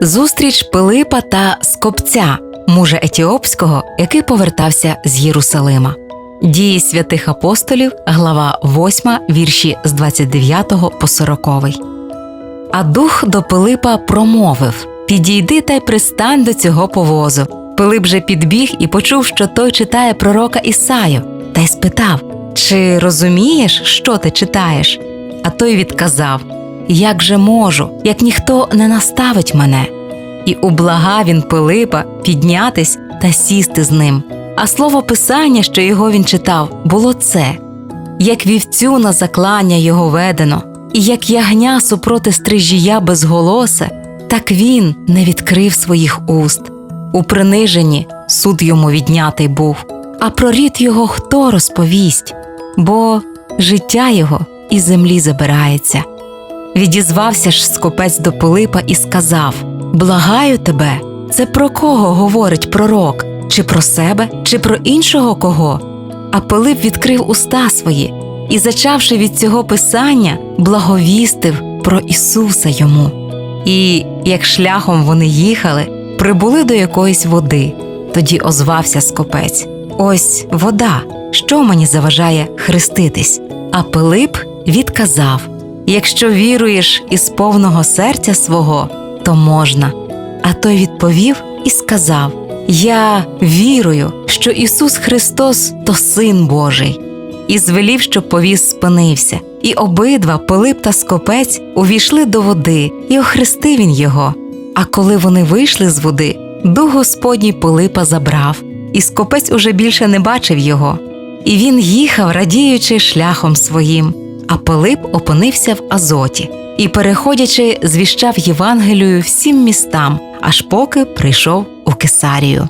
Зустріч Пилипа та Скопця, мужа Етіопського, який повертався з Єрусалима. Дії святих апостолів, глава 8, вірші з 29 по 40. А дух до Пилипа промовив: Підійди та й пристань до цього повозу. Пилип же підбіг і почув, що той читає пророка Ісаю, та й спитав: Чи розумієш, що ти читаєш? А той відказав: Як же можу, як ніхто не наставить мене. І ублагав він Пилипа піднятись та сісти з ним. А слово писання, що його він читав, було це як вівцю на заклання його ведено, і як ягня супроти стрижія безголосе, так він не відкрив своїх уст. У приниженні суд йому віднятий був, а про рід його хто розповість, бо життя його із землі забирається. Відізвався ж скопець до Пилипа і сказав: Благаю тебе, це про кого говорить пророк, чи про себе, чи про іншого кого? А Пилип відкрив уста свої і, зачавши від цього писання, благовістив про Ісуса йому. І як шляхом вони їхали, прибули до якоїсь води. Тоді озвався скопець: Ось вода, що мені заважає хреститись? А Пилип відказав: Якщо віруєш із повного серця свого, то можна. А той відповів і сказав: Я вірую, що Ісус Христос то Син Божий. І звелів, щоб повіз спинився, і обидва, Пилип та Скопець, увійшли до води, і охрестив він його. А коли вони вийшли з води, дух Господній Пилипа забрав, і Скопець уже більше не бачив його. І він їхав, радіючи шляхом своїм. А Пилип опинився в Азоті і, переходячи, звіщав Євангелію всім містам, аж поки прийшов у Кесарію.